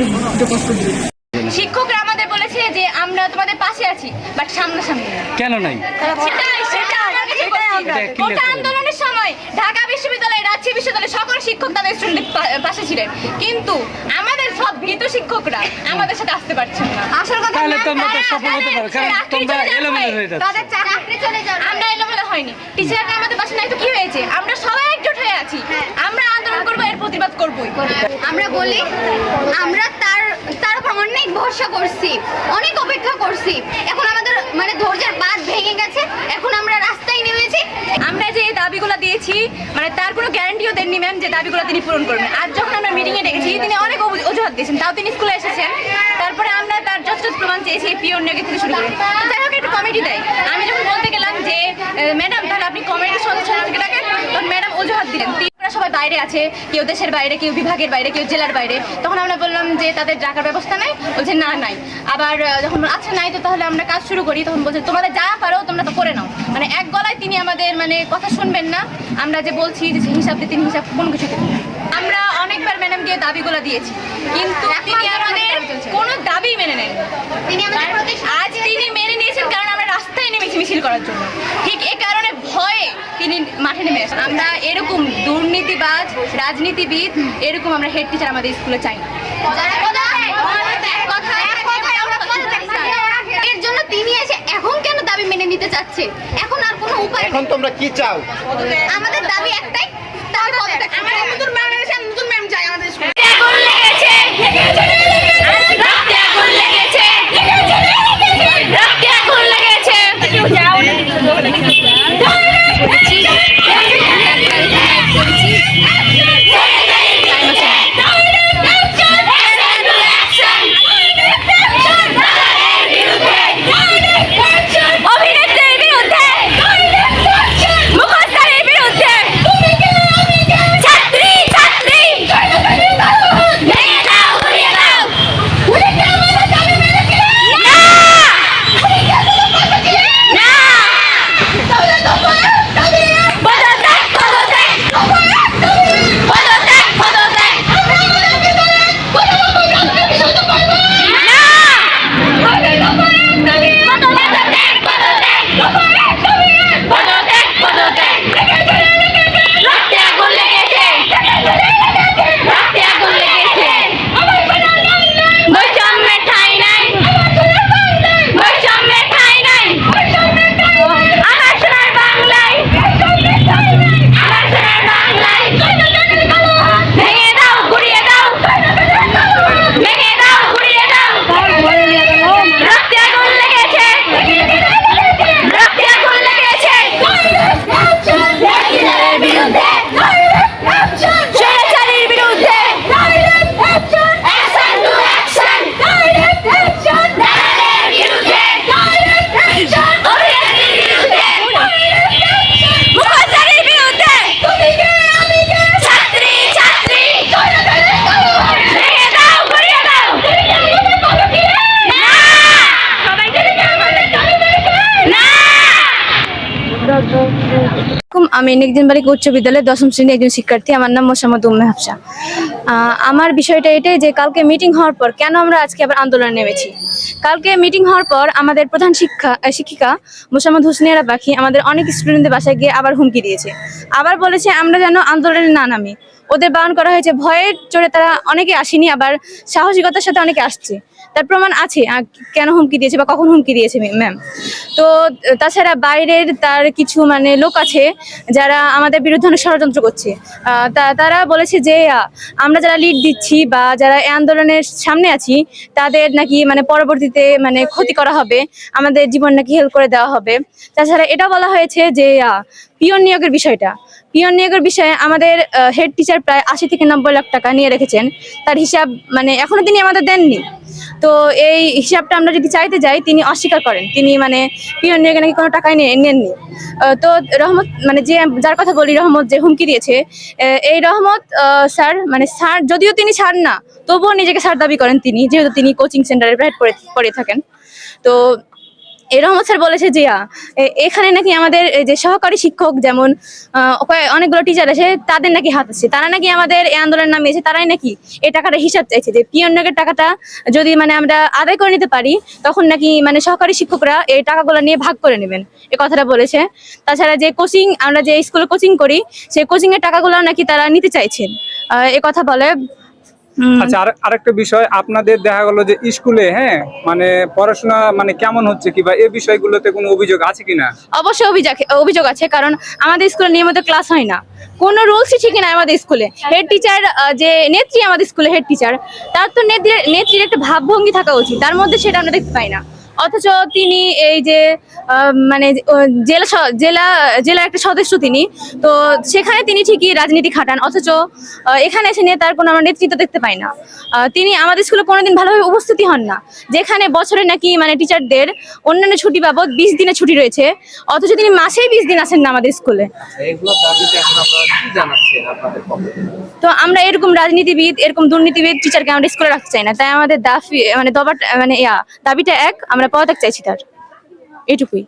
একটু কষ্ট দিই শিক্ষকরা আমাদের বলেছে যে আমরা তোমাদের পাশে আছি বাট সামনাসামনি। কেন নাই? সেটাই। আন্দোলনের সময় ঢাকা বিশ্ববিদ্যালয় রাজশাহী বিশ্ববিদ্যালয় সকল শিক্ষক তাদের স্টুডেন্টের পাশে ছিলেন। কিন্তু আমাদের সব ভীত শিক্ষকরা আমাদের সাথে আসতে পারছেন না। আসল কথা তাহলে তোমরা তো সফল হতে পারো কারণ তোমরা এলোমেলো হয়ে। যাচ্ছে। তাদের চাকরি চলে যাবে আমরা এলোমেলো হয়নি। টিচাররা আমাদের পাশে নাই তো কি হয়েছে? আমরা সবাই একজোট হয়ে আছি আমরা আন্দোলন করব এর প্রতিবাদ করবোই। আমরা বলি, আমরা তার তার উপর অনেক ভরসা করছি, অনেক অপেক্ষা করছি। এখন আমাদের মানে ধৈর্যের বাঁধ ভেঙে গেছে, এখন আমরা রাস্তায় নেমেছি। আমরা যে দাবিগুলো দিয়েছি মানে তার কোনো গ্যারান্টিও দেননি ম্যাম যে দাবিগুলো তিনি পূরণ করবেন। আর যখন আমরা মিটিংয়ে ডেকেছি, তিনি অনেক অজুহাত দিয়েছেন। তাও তিনি স্কুলে এসেছেন। তারপরে আমরা তার যথেষ্ট প্রমাণ চেয়েছি পিওর নিয়োগের থেকে শুরু করে। যাই হোক, একটু কমিটি দেয়। আমি যখন বলতে গেলাম যে ম্যাডাম তাহলে আপনি কমিটির সদস্য থেকে ডাকেন তখন ম্যাডাম অজুহাত দিলেন। সবাই বাইরে আছে কেউ দেশের বাইরে কেউ বিভাগের বাইরে কেউ জেলার বাইরে। তখন আমরা বললাম যে তাদের ডাকার ব্যবস্থা নাই বলছে না নাই। আবার যখন আচ্ছা নাই তো তাহলে আমরা কাজ শুরু করি তখন বলছে তোমাদের যা পারো তোমরা তো করে নাও। মানে এক গলায় তিনি আমাদের মানে কথা শুনবেন না। আমরা যে বলছি যে হিসাব দিয়ে তিনি হিসাব কোনো কিছু আমরা অনেকবার ম্যাডামকে দাবিগুলো দিয়েছি কিন্তু তিনি আমাদের কোনো দাবি মেনে নেন তিনি আমাদের আজ তিনি মেনে নিয়েছেন কারণ আমরা রাস্তায় নেমেছি মিছিল করার জন্য। ঠিক ভয়ে তিনি মাঠে নেমে আসেন। আমরা এরকম দুর্নীতিবাজ রাজনীতিবিদ এরকম আমরা হেড টিচার আমাদের স্কুলে চাই না। এর জন্য তিনি এসে এখন কেন দাবি মেনে নিতে চাচ্ছে? এখন আর কোনো উপায় এখন তোমরা কি চাও? আমাদের দাবি একটাই তার পদত্যাগ। আমরা নতুন বাংলাদেশে নতুন ম্যাম চাই আমাদের স্কুলে আমি নেকদিন বালিকা উচ্চ বিদ্যালয়ের দশম শ্রেণির একজন শিক্ষার্থী। আমার নাম মোসাম্মদ উম্মে হাফসা। আমার বিষয়টা এটাই যে কালকে মিটিং হওয়ার পর কেন আমরা আজকে আবার আন্দোলনে নেমেছি? কালকে মিটিং হওয়ার পর আমাদের প্রধান শিক্ষা শিক্ষিকা মোসাম্মদ হুসনিয়ারা পাখি আমাদের অনেক স্টুডেন্টদের বাসায় গিয়ে আবার হুমকি দিয়েছে। আবার বলেছে, আমরা যেন আন্দোলনে না নামি। ওদের বারণ করা হয়েছে ভয়ের চড়ে তারা অনেকে আসেনি, আবার সাহসিকতার সাথে অনেকে আসছে। তার প্রমাণ আছে কেন হুমকি দিয়েছে বা কখন হুমকি দিয়েছে, ম্যাম? তো, তাছাড়া বাইরের তার কিছু মানে লোক আছে যারা আমাদের বিরুদ্ধে অনেক ষড়যন্ত্র করছে তারা বলেছে যে আমরা যারা লিড দিচ্ছি বা যারা আন্দোলনের সামনে আছি, তাদের নাকি মানে পরবর্তীতে মানে ক্ষতি করা হবে, আমাদের জীবন নাকি হেল্প করে দেওয়া হবে। তাছাড়া এটা বলা হয়েছে যে পিয়ন নিয়োগের বিষয়টা। পিয়ন নিয়োগের বিষয়ে আমাদের হেড টিচার প্রায় আশি থেকে নব্বই লাখ টাকা নিয়ে রেখেছেন। তার হিসাব মানে এখনও তিনি আমাদের দেননি। তো এই হিসাবটা আমরা যদি চাইতে যাই, তিনি অস্বীকার করেন। তিনি মানে পিয়ন নিয়োগে নাকি কোনো টাকাই নেননি। তো রহমত মানে যে যার কথা বলি, রহমত যে হুমকি দিয়েছে এই রহমত স্যার মানে স্যার, যদিও তিনি স্যার না, তবুও নিজেকে স্যার দাবি করেন তিনি, যেহেতু তিনি কোচিং সেন্টারে প্রাইভেট পড়ে থাকেন। তো রহমত স্যার বলেছে যে এখানে নাকি আমাদের যে সহকারী শিক্ষক যেমন অনেকগুলো টিচার আছে তাদের নাকি হাত আছে। তারা নাকি আমাদের এই আন্দোলন নামিয়েছে, তারাই নাকি এই টাকাটা হিসাব চাইছে যে পিয়নের টাকাটা যদি মানে আমরা আদায় করে নিতে পারি, তখন নাকি মানে সহকারী শিক্ষকরা এই টাকাগুলো নিয়ে ভাগ করে নেবেন। এ কথাটা বলেছে। তাছাড়া যে কোচিং আমরা যে স্কুলে কোচিং করি, সেই কোচিংয়ের টাকাগুলো নাকি তারা নিতে চাইছেন। এ কথা বলে আচ্ছা আর আরেকটা বিষয় আপনাদের দেখা গেল যে স্কুলে হ্যাঁ মানে পড়াশোনা মানে কেমন হচ্ছে কি বা এই বিষয়গুলোতে কোনো অভিযোগ আছে কিনা? অবশ্যই অভিযোগ অভিযোগ আছে কারণ আমাদের স্কুলে নিয়মিত ক্লাস হয় না। কোনো রুলসই ঠিক নাই আমাদের স্কুলে। হেড টিচার যে নেত্রী আমাদের স্কুলে হেড টিচার তার তো নেত্রীর নেত্রীর একটা ভাবভঙ্গি থাকা উচিত। তার মধ্যে সেটা আমরা দেখতে পাই না। অথচ তিনি এই যে মানে জেলা জেলা জেলার একটা সদস্য তিনি। তো সেখানে তিনি ঠিকই রাজনীতি খাটান অথচ এখানে এসে নিয়ে তার কোনো আমরা নেতৃত্ব দেখতে পাই না। তিনি আমাদের স্কুলে কোনোদিন ভালোভাবে উপস্থিতি হন না যেখানে বছরে নাকি মানে টিচারদের অন্যান্য ছুটি বাবদ বিশ দিনের ছুটি রয়েছে অথচ তিনি মাসেই বিশ দিন আসেন না আমাদের স্কুলে। থেকে? তো আমরা এরকম রাজনীতিবিদ এরকম দুর্নীতিবিদ টিচারকে আমরা স্কুলে রাখতে চাই না তাই আমাদের দাবি মানে মানে ইয়া দাবিটা এক আমরা পদত্যাগ চাইছি তার। এটুকুই।